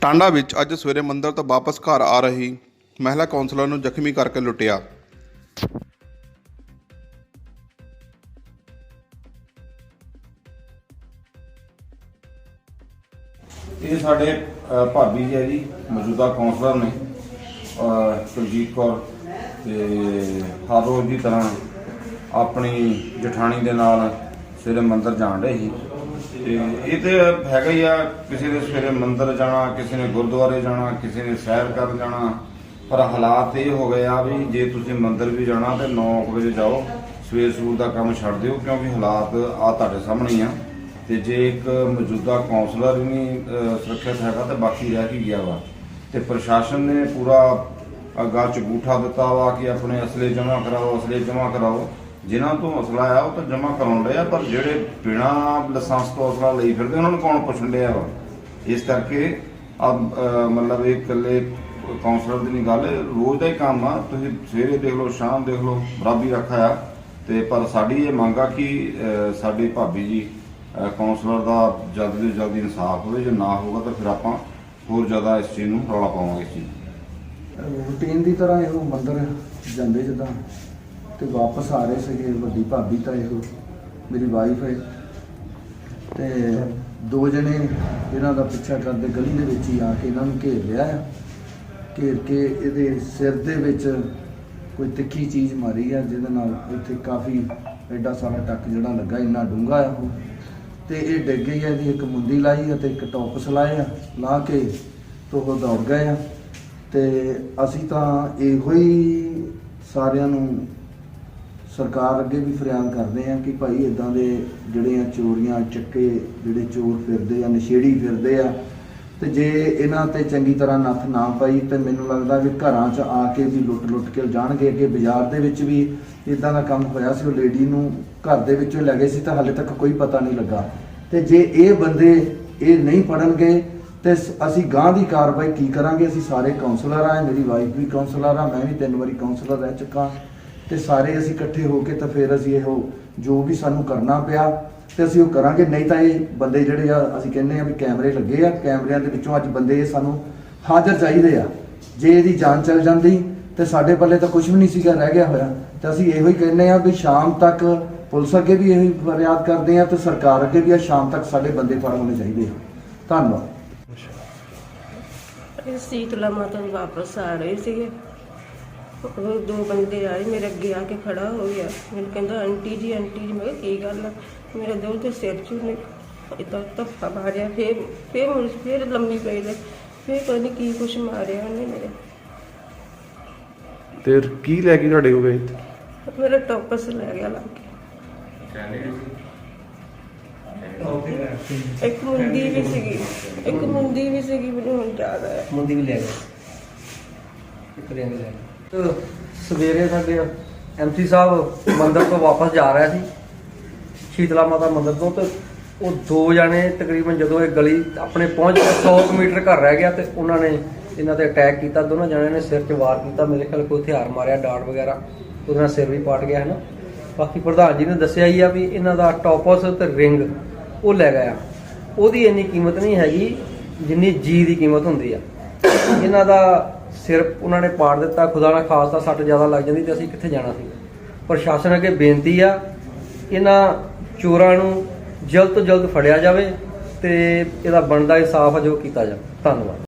ਟਾਂਡਾ ਵਿੱਚ ਅੱਜ ਸਵੇਰੇ ਮੰਦਰ ਤੋਂ ਵਾਪਸ ਘਰ ਆ ਰਹੀ ਮਹਿਲਾ ਕੌਂਸਲਰ ਨੂੰ ਜ਼ਖਮੀ ਕਰਕੇ ਲੁੱਟਿਆ। ਇਹ ਸਾਡੇ ਅ, ਭਾਬੀ ਜੀ ਹੈ ਜੀ ਮੌਜੂਦਾ ਕੌਂਸਲਰ ਨੇ ਅ, ਕੁਲਜੀਤ ਕੌਰ ਤੇ ਹਰ ਰੋਜ਼ ਦੀ ਤਰ੍ਹਾਂ ਆਪਣੀ ਜਠਾਣੀ ਦੇ ਨਾਲ ਸਵੇਰੇ ਮੰਦਰ ਜਾਣ ਰਹੇ ਸੀ। ਤੇ ਇਹ ਤੇ ਹੈਗਾ ਹੀ ਆ, ਕਿਸੇ ਨੇ ਸਵੇਰੇ ਮੰਦਿਰ ਜਾਣਾ, ਕਿਸੇ ਨੇ ਗੁਰਦੁਆਰੇ ਜਾਣਾ, ਕਿਸੇ ਨੇ ਸੈਰ ਕਰਨ ਜਾਣਾ। ਪਰ ਹਾਲਾਤ ਇਹ ਹੋ ਗਏ ਆ ਵੀ ਜੇ ਤੁਸੀਂ ਮੰਦਿਰ ਵੀ ਜਾਣਾ ਤੇ 9 ਵਜੇ ਜਾਓ, ਸਵੇਰ ਸੂਰ ਦਾ ਕੰਮ ਛੱਡ ਦਿਓ, ਕਿਉਂਕਿ ਹਾਲਾਤ ਆ ਤੁਹਾਡੇ ਸਾਹਮਣੇ ਹੀ ਆ। ਤੇ ਜੇ ਇੱਕ ਮੌਜੂਦਾ ਕਾਉਂਸਲਰ ਹੀ ਨਹੀਂ ਸੁਰੱਖਿਅਤ ਹੈਗਾ ਤਾਂ ਬਾਕੀ ਰਹਿ ਕੀ ਗਿਆ ਵਾ। ਤੇ ਪ੍ਰਸ਼ਾਸਨ ਨੇ ਪੂਰਾ ਅੱਗਾ ਚ ਗੂਠਾ ਦਿੱਤਾ ਵਾ ਕਿ ਆਪਣੇ ਅਸਲੇ ਜਮ੍ਹਾਂ ਕਰਾਓ, ਅਸਲੇ ਜਮ੍ਹਾਂ ਕਰਾਓ। ਜਿਨ੍ਹਾਂ ਤੋਂ ਅਸਲਾ ਆ ਉਹ ਤਾਂ ਜਮ੍ਹਾਂ ਕਰਾਉਣ ਡਏ ਆ ਪਰ ਜਿਹੜੇ ਬਿਨਾਂ ਲਾਇਸੈਂਸ ਤੋਂ ਅਸਲਾ ਲਈ ਫਿਰਦੇ ਉਹਨਾਂ ਨੂੰ ਕੌਣ ਪੁੱਛਣ ਡਿਆ ਵਾ? ਇਸ ਕਰਕੇ ਆ ਮਤਲਬ ਇਹ ਇਕੱਲੇ ਕਾਉਂਸਲਰ ਦੀ ਨਹੀਂ ਗੱਲ ਰੋਜ਼ ਦਾ ਹੀ ਕੰਮ ਆ। ਤੁਸੀਂ ਸਵੇਰੇ ਦੇਖ ਲਓ ਸ਼ਾਮ ਦੇਖ ਲਓ ਬਰਾਬਰੀ ਰੱਖਿਆ ਆ ਤੇ ਪਰ ਸਾਡੀ ਇਹ ਮੰਗ ਆ ਕਿ ਸਾਡੇ ਭਾਬੀ ਜੀ ਅਹ, ਕਾਉਂਸਲਰ ਦਾ ਜਲਦੀ ਤੋਂ ਜਲਦੀ ਇਨਸਾਫ ਹੋਵੇ ਜੇ ਨਾ ਹੋਊਗਾ ਤਾਂ ਫਿਰ ਆਪਾਂ ਹੋਰ ਜ਼ਿਆਦਾ ਇਸ ਚੀਜ਼ ਨੂੰ ਰੌਲਾ ਪਾਵਾਂਗੇ ਇਸ ਚੀਜ਼ ਰੂਟੀਨ ਦੀ ਤਰ੍ਹਾਂ ਇਹੋ ਮੰਦਰ ਜਾਂਦੇ ਜਿੱਦਾਂ। ਤੇ ਵਾਪਸ ਆ ਰਹੇ ਸੀਗੇ ਵੱਡੀ ਭਾਬੀ ਤਾਂ ਇਹੋ ਮੇਰੀ ਵਾਈਫ ਹੈ। ਤੇ ਦੋ ਜਣੇ ਇਹਨਾਂ ਦਾ ਪਿੱਛਾ ਕਰਦੇ ਗਲੀ ਦੇ ਵਿੱਚ ਹੀ ਆ ਕੇ ਇਹਨਾਂ ਨੂੰ ਘੇਰ ਲਿਆ ਆ। ਘੇਰ ਕੇ ਇਹਦੇ ਸਿਰ ਦੇ ਵਿੱਚ ਕੋਈ ਤਿੱਖੀ ਚੀਜ਼ ਮਾਰੀ ਆ, ਜਿਹਦੇ ਨਾਲ ਇੱਥੇ ਕਾਫੀ ਐਡਾ ਸਾਰਾ ਟੱਕ ਜਿਹੜਾ ਲੱਗਾ, ਇੰਨਾ ਡੂੰਘਾ ਆ ਉਹ। ਤੇ ਇਹ ਡਿੱਗ ਗਈ ਆ, ਇਹਦੀ ਇੱਕ ਮੁੰਦੀ ਲਾਈ ਅਤੇ ਇੱਕ ਟੌਪਸ ਲਾਏ ਆ, ਲਾ ਕੇ ਤੇ ਉਹ ਦੌੜ ਗਏ ਆ। ਤੇ ਅਸੀਂ ਤਾਂ ਇਹੋ ਹੀ ਸਾਰਿਆਂ ਨੂੰ ਸਰਕਾਰ ਅੱਗੇ ਵੀ ਫਰਿਆਦ ਕਰਦੇ ਆ ਕਿ ਭਾਈ ਇਦਾਂ ਦੇ ਜਿਹੜੇ ਆ ਚੋਰੀਆਂ, ਚੱਕੇ ਜਿਹੜੇ ਚੋਰ ਫਿਰਦੇ ਆ, ਨਸ਼ੇੜੀ ਫਿਰਦੇ ਆ, ਤੇ ਜੇ ਇਹਨਾਂ ਤੇ ਚੰਗੀ ਤਰ੍ਹਾਂ ਨੱਥ ਨਾ ਪਾਈ, ਤੇ ਮੈਨੂੰ ਲੱਗਦਾ ਵੀ ਘਰਾਂ 'ਚ ਆ ਕੇ ਵੀ ਲੁੱਟ-ਲੁੱਟ ਕੇ ਜਾਣਗੇ, ਅੱਗੇ ਬਾਜ਼ਾਰ ਦੇ ਵਿੱਚ ਵੀ ਇਦਾਂ ਦਾ ਕੰਮ ਹੋਇਆ ਸੀ, ਉਹ ਲੇਡੀ ਨੂੰ ਘਰ ਦੇ ਵਿੱਚੋਂ ਲੈ ਗਏ ਸੀ, ਤਾਂ ਹਾਲੇ ਤੱਕ ਕੋਈ ਪਤਾ ਨਹੀਂ ਲੱਗਾ। ਤੇ ਜੇ ਇਹ ਬੰਦੇ ਇਹ ਨਹੀਂ ਪੜਨਗੇ ਤੇ ਸ- ਅਸੀਂ ਗਾਂ ਦੀ ਕਾਰਵਾਈ ਕੀ ਕਰਾਂਗੇ? ਅਸੀਂ ਸਾਰੇ ਕਾਉਂਸਲਰ ਆ, ਮੇਰੀ ਵਾਈਫ ਵੀ ਕਾਉਂਸਲਰ ਆ, ਮੈਂ ਵੀ ਤਿੰਨ ਵਾਰੀ ਕਾਉਂਸਲਰ ਰਹਿ ਚੁੱਕਾ। ਤੇ ਸਾਰੇ ਅਸੀਂ ਇਕੱਠੇ ਹੋ ਕੇ ਤਾਂ ਫਿਰ ਅਸੀਂ ਇਹੋ ਜੋ ਵੀ ਸਾਨੂੰ ਕਰਨਾ ਪਿਆ ਤੇ ਅਸੀਂ ਉਹ ਕਰਾਂਗੇ। ਨਹੀਂ ਤਾਂ ਇਹ ਬੰਦੇ ਜਿਹੜੇ ਆ, ਅਸੀਂ ਕਹਿੰਦੇ ਆ ਵੀ ਕੈਮਰੇ ਲੱਗੇ ਆ, ਕੈਮਰਿਆਂ ਦੇ ਵਿੱਚੋਂ ਅੱਜ ਬੰਦੇ ਸਾਨੂੰ ਹਾਜ਼ਰ ਚਾਹੀਦੇ ਆ। ਜੇ ਇਹਦੀ ਜਾਨ ਚਲ ਜਾਂਦੀ ਤੇ ਸਾਡੇ ਪੱਲੇ ਤਾਂ ਕੁਝ ਵੀ ਨਹੀਂ ਸੀਗਾ, ਰਹਿ ਗਿਆ ਹੋਇਆ। ਤੇ ਅਸੀਂ ਇਹੋ ਹੀ ਕਹਿੰਦੇ ਆ ਵੀ ਸ਼ਾਮ ਤੱਕ ਪੁਲਿਸ ਅੱਗੇ ਵੀ ਇਹੀ ਫਰਿਆਦ ਕਰਦੇ ਆ ਤੇ ਸਰਕਾਰ ਅੱਗੇ ਵੀ ਆ, ਸ਼ਾਮ ਤੱਕ ਸਾਡੇ ਬੰਦੇ ਫੜ ਹੋਣੇ ਚਾਹੀਦੇ ਆ। ਧੰਨਵਾਦ। ਇਹ ਸੀਤਲਾ ਮਾਤਾ ਵਾਪਸ ਆ ਰਹੇ ਸੀਗੇ। ਉਹ ਦੋ ਬੰਦੇ ਆਏ ਮੇਰੇ ਅੱਗੇ ਆ ਕੇ ਖੜਾ ਹੋ ਗਿਆ। ਮੈਨੂੰ ਕਹਿੰਦਾ ਆਂਟੀ ਜੀ ਆਂਟੀ ਜੀ ਮੈਂ ਕਿਹਾ ਕੀ ਗੱਲ ਆ? ਮੇਰੇ ਦਿਲ ਤੇ ਸਿਰ ਚੂ ਨੇ ਇਦਾਂ ਧੱਫਾ ਮਾਰਿਆ। ਫੇਰ ਫੇਰ ਮੁੜ ਫੇਰ ਲੰਮੀ ਪਈ ਦੇ ਫੇਰ ਪਤਾ ਨਹੀਂ ਕੀ ਕੁਛ ਮਾਰਿਆ ਉਹਨੇ ਮੇਰੇ। ਤੇ ਕੀ ਲੈ ਕੇ ਤੁਹਾਡੇ ਕੋਲ ਗਏ? ਮੇਰਾ ਟੋਪਸ ਲੈ ਗਿਆ ਲੱਗ ਕੇ। ਇੱਕ ਮੁੰਦੀ ਵੀ ਸੀਗੀ। ਇੱਕ ਮੁੰਦੀ ਵੀ ਸੀਗੀ ਮੈਨੂੰ ਹੁਣ ਯਾਦ ਆਇਆ। ਮੁੰਡੀ ਵੀ ਲੈ ਗਏ। ਇੱਕ ਰਿੰਗ ਲੈ ਤੇ ਸਵੇਰੇ ਸਾਡੇ ਐਮਸੀ ਸਾਹਿਬ ਮੰਦਰ ਤੋਂ ਵਾਪਸ ਜਾ ਰਿਹਾ ਸੀ। ਸ਼ੀਤਲਾ ਮਾਤਾ ਮੰਦਰ ਤੋਂ ਤੇ ਉਹ ਦੋ ਜਾਣੇ ਤਕਰੀਬਨ ਜਦੋਂ ਇਹ ਗਲੀ ਆਪਣੇ ਪਹੁੰਚ ਕੇ 100 ਕੁ ਮੀਟਰ ਘਰ ਰਹਿ ਗਿਆ ਤੇ ਉਹਨਾਂ ਨੇ ਇਹਨਾਂ ਤੇ ਅਟੈਕ ਕੀਤਾ। ਦੋਨਾਂ ਜਣਿਆਂ ਨੇ ਸਿਰ 'ਚ ਵਾਰ ਕੀਤਾ। ਮੇਰੇ ਖਿਆਲ ਕੋਈ ਹਥਿਆਰ ਮਾਰਿਆ, ਡਾਟ ਵਗੈਰਾ, ਉਹਦੇ ਨਾਲ ਸਿਰ ਵੀ ਪਾਟ ਗਿਆ ਹੈ ਨਾ ਬਾਕੀ ਪ੍ਰਧਾਨ ਜੀ ਨੇ ਦੱਸਿਆ ਹੀ ਆ ਵੀ ਇਹਨਾਂ ਦਾ ਟੋਪਸ ਤੇ ਰਿੰਗ ਉਹ ਲੈ ਗਿਆ। ਉਹਦੀ ਇੰਨੀ ਕੀਮਤ ਨਹੀਂ ਹੈਗੀ ਜਿੰਨੀ ਜੀ ਦੀ ਕੀਮਤ ਹੁੰਦੀ ਆ। ਇਹਨਾਂ ਦਾ ਸਿਰ ਉਹਨਾਂ ਨੇ ਪਾੜ ਦਿੱਤਾ, ਖੁਦਾ ਨਾ ਖਾਸਤਾ ਸੱਟ ਜ਼ਿਆਦਾ ਲੱਗ ਜਾਂਦੀ ਤੇ ਅਸੀਂ ਕਿੱਥੇ ਜਾਣਾ ਸੀ? ਪ੍ਰਸ਼ਾਸਨ ਅੱਗੇ ਬੇਨਤੀ ਆ, ਇਹਨਾਂ ਚੋਰਾਂ ਨੂੰ ਜਲਦ ਤੋਂ ਜਲਦ ਫੜਿਆ ਜਾਵੇ ਤੇ ਇਹਦਾ ਬਣਦਾ ਇਨਸਾਫ ਆ ਜੋ ਕੀਤਾ ਜਾਵੇ। ਧੰਨਵਾਦ।